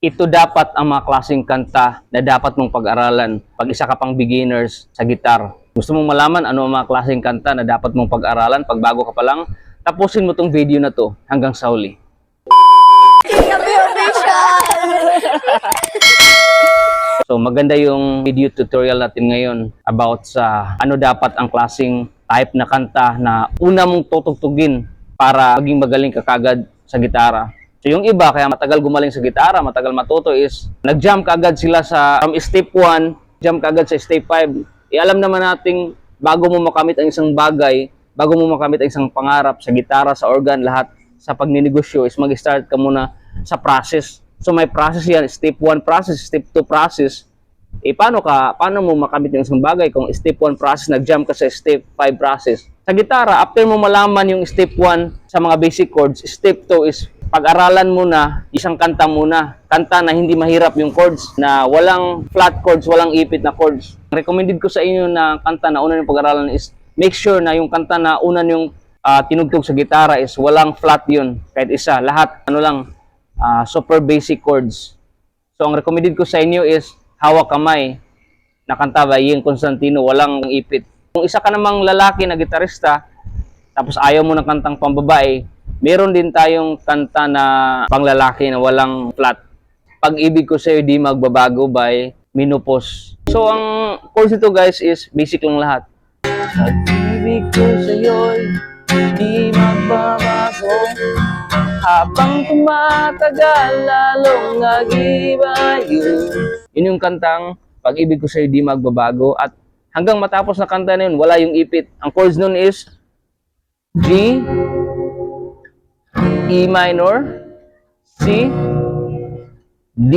Ito dapat ang mga klaseng kanta na dapat mong pag-aralan pag isa ka pang beginners sa gitar. Gusto mong malaman ano ang mga klaseng kanta na dapat mong pag-aralan pag bago ka pa lang? Tapusin mo tong video na to hanggang sa huli. So maganda yung video tutorial natin ngayon about sa ano dapat ang klaseng type na kanta na una mong tutugtugin para maging magaling ka kagad sa gitara. So yung iba kaya matagal gumaling sa gitara, matagal matuto is nag-jump kagad sila sa from step 1, jump kagad sa step 5. E alam naman nating bago mo makamit ang isang bagay, bago mo makamit ang isang pangarap sa gitara, sa organ, lahat sa pagninegosyo is mag-start ka muna sa process. So may process yan, step 1 process, step 2 process. Eh paano ka, paano mo makamit yung isang bagay kung step 1 process, nag-jump ka sa step 5 process. Sa gitara, after mo malaman yung step 1 sa mga basic chords, step 2 is pag-aralan mo na isang kanta muna. Kanta na hindi mahirap yung chords, na walang flat chords, walang ipit na chords. Recommended ko sa inyo na kanta na una yung pag-aralan is make sure na yung kanta na una yung ah, tinugtog sa gitara is walang flat yun. Kahit isa, lahat ano lang, ah, super basic chords. So ang recommended ko sa inyo is hawak kamay na kanta by Ian Constantino, walang ipit. Kung isa ka namang lalaki na gitarista, tapos ayaw mo ng kantang pambabae, meron din tayong kanta na panglalaki na walang flat. Pag-ibig ko sa'yo di magbabago by Minopos. So ang chords nito guys is basic lang lahat. Pag-ibig ko sa'yo'y di magbabago Habang tumatagal lalong nagibayo Yun yung kantang Pag-ibig ko sa'yo di magbabago At hanggang matapos na kanta na yun, wala yung ipit Ang chords nun is G E minor C D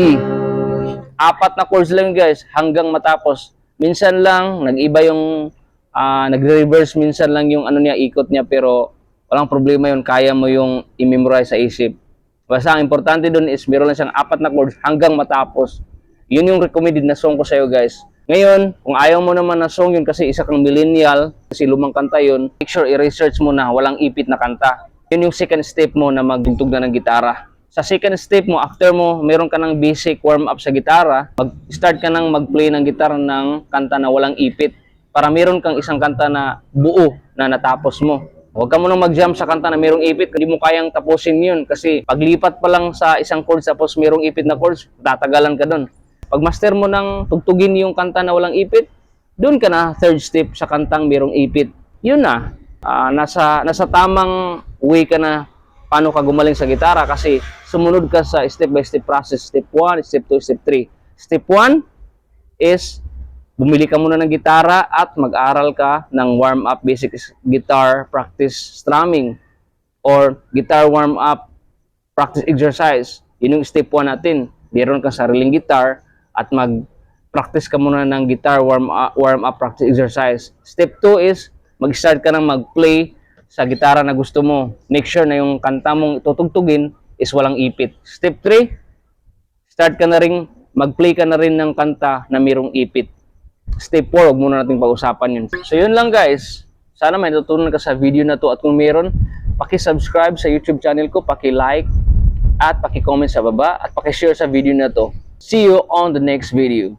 apat na chords lang guys hanggang matapos. Minsan lang nag-iba yung ah, nagre-reverse minsan lang yung ano niya ikot niya pero walang problema yun kaya mo yung i-memorize sa isip. Basta ang importante doon is meron lang siyang apat na chords hanggang matapos. Yun yung recommended na song ko sa iyo guys. Ngayon, kung ayaw mo naman na song yun kasi isa kang millennial, kasi lumang kanta yun, make sure i-research mo na walang ipit na kanta. Yun yung second step mo na magtugtog na ng gitara sa second step mo, after mo, meron ka ng basic warm-up sa gitara, mag-start ka nang mag-play ng gitara ng kanta na walang ipit para meron kang isang kanta na buo na natapos mo. Huwag ka munang mag-jump sa kanta na merong ipit, hindi mo kayang tapusin yun kasi paglipat pa lang sa isang chords tapos merong ipit na chords, tatagalan ka doon. Pag master mo nang tugtugin yung kanta na walang ipit, doon ka na third step sa kantang merong ipit. Yun na, Ah, nasa, nasa tamang way ka na paano ka gumaling sa gitara kasi sumunod ka sa step by step process. Step 1, step 2, step 3. Step 1 is bumili ka muna ng gitara at mag-aral ka ng warm-up basic guitar practice strumming or guitar warm-up practice exercise. Yun yung step 1 natin. Meron kang sariling guitar at mag-practice ka muna ng guitar warm-up warm up practice exercise. Step 2 is mag-start ka ng mag-play sa gitara na gusto mo. Make sure na yung kanta mong tutugtugin is walang ipit. Step 3, start ka na rin, mag-play ka na rin ng kanta na mayroong ipit. Step 4, huwag muna natin pag-usapan yun. So yun lang guys. Sana may natutunan ka sa video na to at kung meron, paki-subscribe sa YouTube channel ko, paki-like at paki-comment sa baba at paki-share sa video na to. See you on the next video.